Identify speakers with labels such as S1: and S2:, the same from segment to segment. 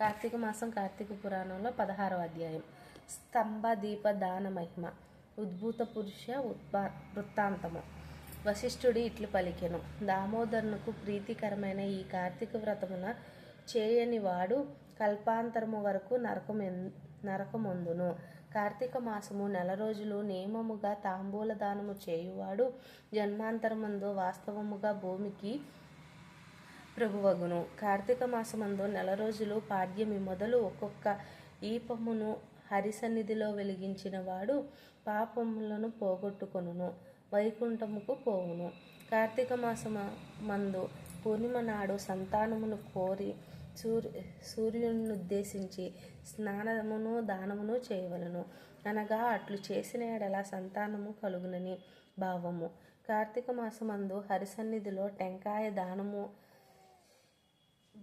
S1: కార్తీక మాసం కార్తీక పురాణంలో పదహారవ అధ్యాయం. స్తంభ దీప దాన మహిమ ఉద్భూత పురుష ఉత్పా వృత్తాంతము. వశిష్ఠుడి ఇట్లు పలికెను. దామోదరునకు ప్రీతికరమైన ఈ కార్తీక వ్రతమున చేయని వాడు కల్పాంతరము వరకు నరకమెన్ నరకముందును. కార్తీక మాసము నెల రోజులు నియమముగా తాంబూల దానము చేయువాడు జన్మాంతరమందు వాస్తవముగా భూమికి ప్రభువగును. కార్తీక మాసమందు నెల రోజులు పాడ్యమి మొదలు ఒక్కొక్క ఈపమును హరిసన్నిధిలో వెలిగించిన వాడు పాపములను పోగొట్టుకొనును వైకుంఠముకు పోవును. కార్తీక మాసమ మందు పూర్ణిమ నాడు సంతానమును కోరి సూర్య సూర్యుని ఉద్దేశించి స్నానమును దానమును చేయవలను. అనగా అట్లు చేసిన ఎడల సంతానము కలుగునని భావము. కార్తీక మాసమందు హరిసన్నిధిలో టెంకాయ దానము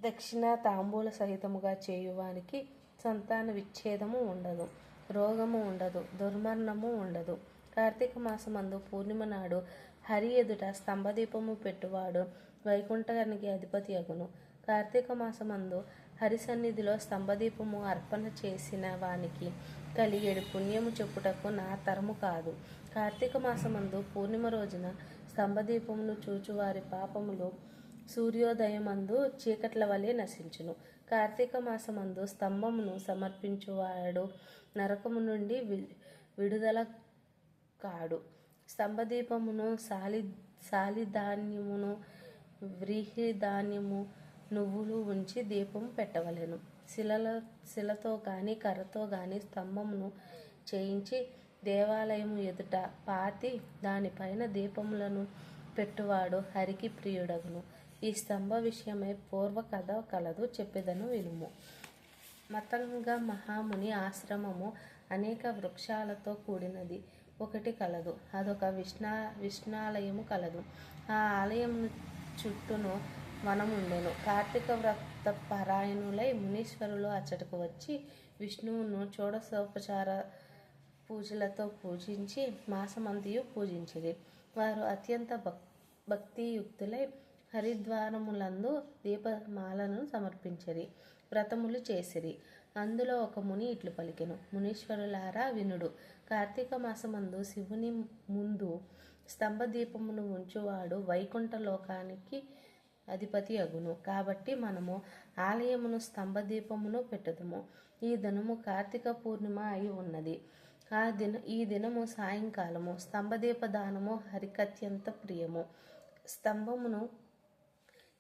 S1: దక్షిణ తాంబూల సహితముగా చేయువానికి సంతాన విచ్ఛేదము ఉండదు. రోగము ఉండదు. దుర్మరణము ఉండదు. కార్తీక మాసమందు పూర్ణిమ నాడు హరి ఎదుట స్తంభదీపము పెట్టువాడు వైకుంఠానికి అధిపతి అగును. కార్తీక మాసమందు హరి సన్నిధిలో స్తంభదీపము అర్పణ చేసిన వానికి కలిగేడు పుణ్యము చెప్పుటకు నా తరము కాదు. కార్తీక మాసమందు పూర్ణిమ రోజున స్తంభదీపమును చూచువారి పాపములు సూర్యోదయమందు చీకట్ల వలె నశించును. కార్తీక మాసమందు స్తంభమును సమర్పించువాడు నరకము నుండి వి విడుదల కాడు. స్తంభదీపమును సాలి సాలిధాన్యమును వ్రీహిధాన్యము నువ్వులు ఉంచి దీపం పెట్టవలెను. శిలల శిలతో కానీ కర్రతో కానీ స్తంభమును చేయించి దేవాలయము ఎదుట పాతి దానిపైన దీపములను పెట్టువాడు హరికి ప్రియుడగును. ఈ స్తంభ విషయమై పూర్వ కథ కలదు చెప్పేదను వినుము. మతంగ మహాముని ఆశ్రమము అనేక వృక్షాలతో కూడినది. ఒకటి కలదు. అదొక విష్ణా విష్ణాలయము కలదు. ఆ ఆలయం చుట్టూను ఉండెను కార్తీక వ్రత పరాయణులై మునీశ్వరులు అచ్చటకు వచ్చి విష్ణువును షోడశోపచార పూజలతో పూజించి మాసమంతియు పూజించిరి. వారు అత్యంత భక్ భక్తియుక్తులై హరిద్వారములందు దీపమాలను సమర్పించరి వ్రతములు చేసిరి. అందులో ఒక ముని ఇట్లు పలికెను. మునీశ్వరులారా వినుడు కార్తీక మాసమందు శివుని ముందు స్తంభ దీపమును ఉంచువాడు వైకుంఠ లోకానికి అధిపతి అగును. కాబట్టి మనము ఆలయమును స్తంభ దీపమును పెట్టదుము. ఈ దినము కార్తీక పూర్ణిమ అయి ఉన్నది. ఆ దిన ఈ దినము సాయంకాలము. స్తంభదీప దానము హరికత్యంత ప్రియము. స్తంభమును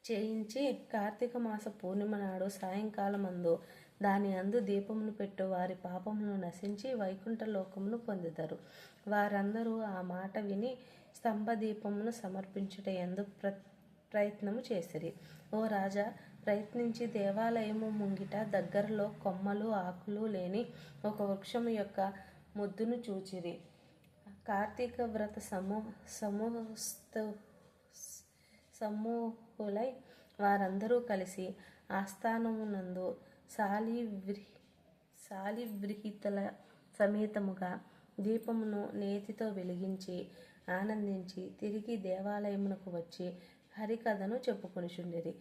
S1: చేయించి కార్తీక మాస పూర్ణిమ నాడు సాయంకాలమందు దాని అందు దీపమును పెట్టు వారి పాపమును నశించి వైకుంఠ లోకమును పొందుతారు. వారందరూ ఆ మాట విని స్తంభ దీపమును సమర్పించుట ఎందు ప్ర ప్రయత్నము చేసిరి. ఓ రాజా ప్రయత్నించి దేవాలయము ముంగిట దగ్గరలో కొమ్మలు ఆకులు లేని ఒక వృక్షము యొక్క ముద్దును చూచిరి. కార్తీక వ్రత సమూ సమూహస్థ సమ్మూహులై వారందరూ కలిసి ఆస్థానమునందు శాలివ్రి శాలివ్రిహితల సమేతముగా దీపమును నేతితో వెలిగించి ఆనందించి తిరిగి దేవాలయమునకు వచ్చి హరికథను చెప్పుకొనిచుండిరి.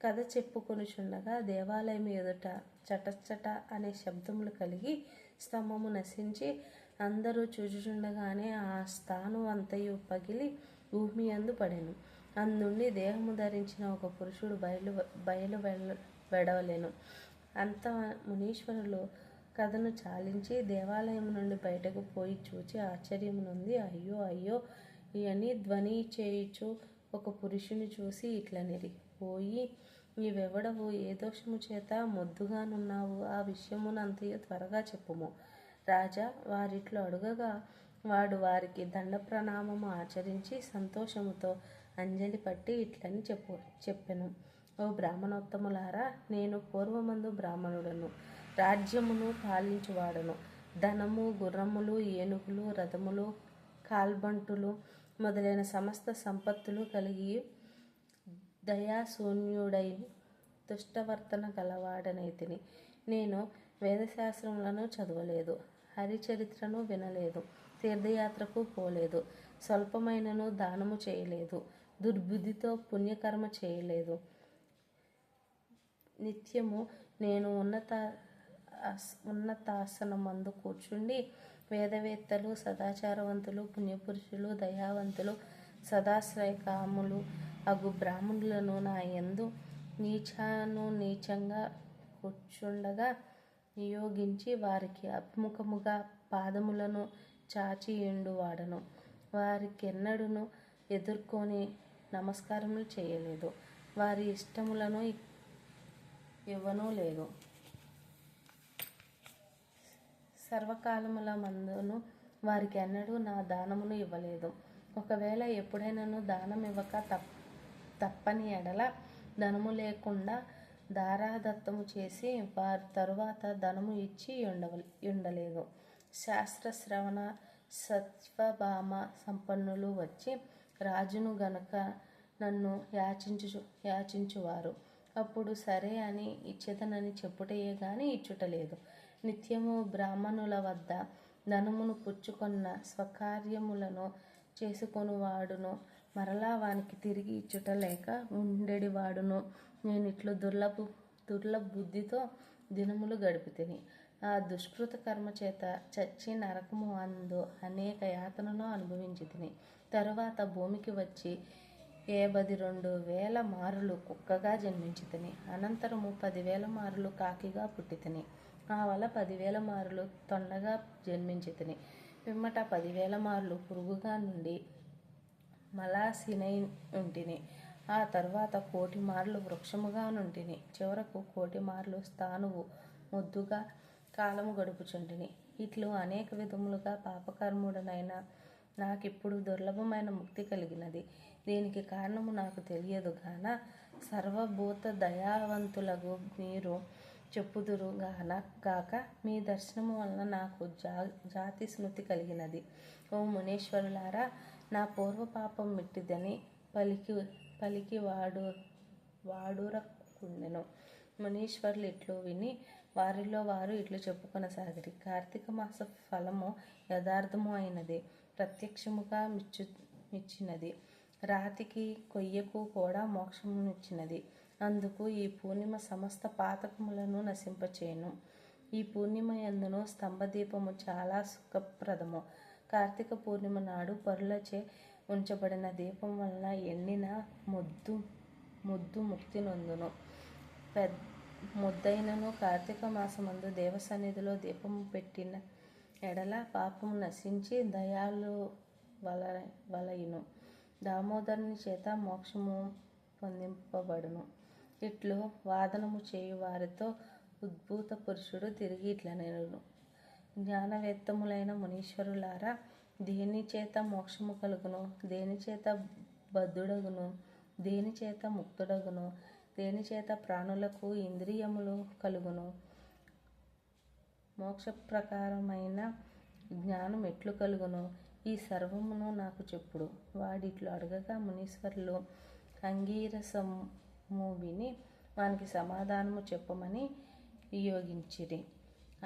S1: కథ చెప్పుకొనిచుండగా దేవాలయం ఎదుట చటచ్చట అనే శబ్దములు కలిగి స్తంభము నశించి అందరూ చూచుచుండగానే ఆ స్థానం అంతయు పగిలి భూమి అందు పడెను. అందుండి దేహము ధరించిన ఒక పురుషుడు బయలు బయలు వెళ్ళ వెడవలేను. అంత మునీశ్వరులు కథను చాలించి దేవాలయం నుండి బయటకు పోయి చూచి ఆశ్చర్యం నుండి అయ్యో అయ్యో అని ధ్వని చేయుచు ఒక పురుషుని చూసి ఇట్లనిరి. పోయి నీవెవడవు? ఏ దోషము చేత మొద్దుగానున్నావు? ఆ విషయమునంతయు త్వరగా చెప్పుము. రాజా వారిట్లో అడుగగా వాడు వారికి దండ ప్రణామము ఆచరించి సంతోషముతో అంజలి పట్టి ఇట్లని చెప్పు చెప్పెను. ఓ బ్రాహ్మణోత్తములారా నేను పూర్వమందు బ్రాహ్మణుడను. రాజ్యమును పాలించువాడను. ధనము గుర్రములు ఏనుగులు రథములు కాల్బంటులు మొదలైన సమస్త సంపత్తులు కలిగి దయాశూన్యుడై దుష్టవర్తన గలవాడనైతిని. నేను వేదశాస్త్రములను చదవలేదు. హరిచరిత్రను వినలేదు. తీర్థయాత్రకు పోలేదు. స్వల్పమైనను దానము చేయలేదు. దుర్బుద్ధితో పుణ్యకర్మ చేయలేదు. నిత్యము నేను ఉన్నత ఉన్నతాసనం ఉన్నతాసనమందు కూర్చుండి వేదవేత్తలు సదాచారవంతులు పుణ్యపురుషులు దయావంతులు సదాశ్రయకాములు అగు బ్రాహ్మణులను నా యందు నీచాను నీచంగా కూర్చుండగా నియోగించి వారికి అభిముఖముగా పాదములను చాచియుండు వాడను వారికెన్నడూను ఎదుర్కొని నమస్కారములు చేయలేదు. వారి ఇష్టములను ఇవ్వనూ లేదు. సర్వకాలముల మందును వారికి ఎన్నడూ నా దానమును ఇవ్వలేదు. ఒకవేళ ఎప్పుడైనాను దానం ఇవ్వక తప్ తప్పని ఎడల ధనము లేకుండా దారాదత్తము చేసి వారి తరువాత ధనము ఇచ్చి ఉండవ ఉండలేదు. శాస్త్ర శ్రవణ సత్వభామ సంపన్నులు వచ్చి రాజును గనక నన్ను యాచించు యాచించువారు. అప్పుడు సరే అని ఇచ్చేదనని చెప్పుటయే గాని ఇచ్చుటలేదు. నిత్యము బ్రాహ్మణుల వద్ద ధనమును పుచ్చుకొన్న స్వకార్యములను చేసుకొనువాడును. మరలా వానికి తిరిగి ఇచ్చుట లేక ఉండెడివాడును. నేను ఇట్లు దుర్లభ బుద్ధితో దినములు గడిపితిని. దుష్కృత కర్మ చేత చచ్చి నరకము అందు అనేక యాతనను అనుభవించి తిని తరువాత భూమికి వచ్చి ఏబది రెండు వేల మారులు కుక్కగా జన్మించి తిని అనంతరము పదివేల మారులు కాకిగా పుట్టి తిని ఆ వల్ల పదివేల మారులు తొండగా జన్మించి తిని పిమ్మట పదివేల మార్లు పురుగుగా నుండి మలాసినై ఉంటిని ఆ తర్వాత కోటి మార్లు వృక్షముగా నుంటిని. చివరకు కోటి మార్లు స్థానువు ముద్దుగా కాలము గడుపుచుంటిని. ఇట్లు అనేక విధములుగా పాపకర్ముడనైన నాకిప్పుడు దుర్లభమైన ముక్తి కలిగినది. దీనికి కారణము నాకు తెలియదు గాన సర్వభూత దయావంతులకు మీరు చెప్పుదురు గాన గాక మీ దర్శనము వలన నాకు జా జాతి స్మృతి కలిగినది. ఓ మునీశ్వరులారా నా పూర్వ పాపం మిట్టిదని పలికి పలికి వాడు వాడురకుండెను. మునీశ్వరులు ఇట్లు విని వారిలో వారు ఇట్లు చెప్పుకొనసాగిరి. కార్తీక మాస ఫలము యథార్థము అయినది ప్రత్యక్షముగా మిచ్చు మిచ్చినది. రాతికి కొయ్యకు కూడా మోక్షమునిచ్చినది అందుకు ఈ పూర్ణిమ సమస్త పాతకములను నశింపచేయును. ఈ పూర్ణిమ ఎందును స్తంభదీపము చాలా సుఖప్రదము. కార్తీక పూర్ణిమ నాడు పరులచే ఉంచబడిన దీపం వలన ఎండిన ముద్దు ముద్దు ముక్తి నొందును. పెద్ద ముద్దైనను కార్తీక మాసమందు దేవసన్నిధిలో దీపము పెట్టిన ఎడల పాపము నశించి దయాలు వల వలయును. దామోదరుని చేత మోక్షము పొందింపబడును. ఇట్లు వాదనము చేయు వారితో ఉద్భూత పురుషుడు తిరిగి ఇట్లనేను జ్ఞానవేత్తములైన మునీశ్వరులారా దేని చేత మోక్షము కలుగును? దేని చేత బద్ధుడగును? దేని చేత ముక్తుడగును? దేనిచేత ప్రాణులకు ఇంద్రియములు కలుగును. మోక్ష ప్రకారమైన జ్ఞానం ఎట్లు కలుగును? ఈ సర్వమును నాకు చెప్పుడు. వాడిట్లు అడగగా మునీశ్వరులు అంగీరసము విని వానికి సమాధానము చెప్పమని వియోగించిరి.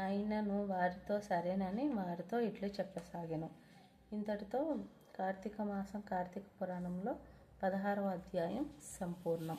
S1: అయినను వారితో సరేనని వారితో ఇట్లు చెప్పసాగాను. ఇంతటితో కార్తీక మాసం కార్తీక పురాణంలో పదహారవ అధ్యాయం సంపూర్ణం.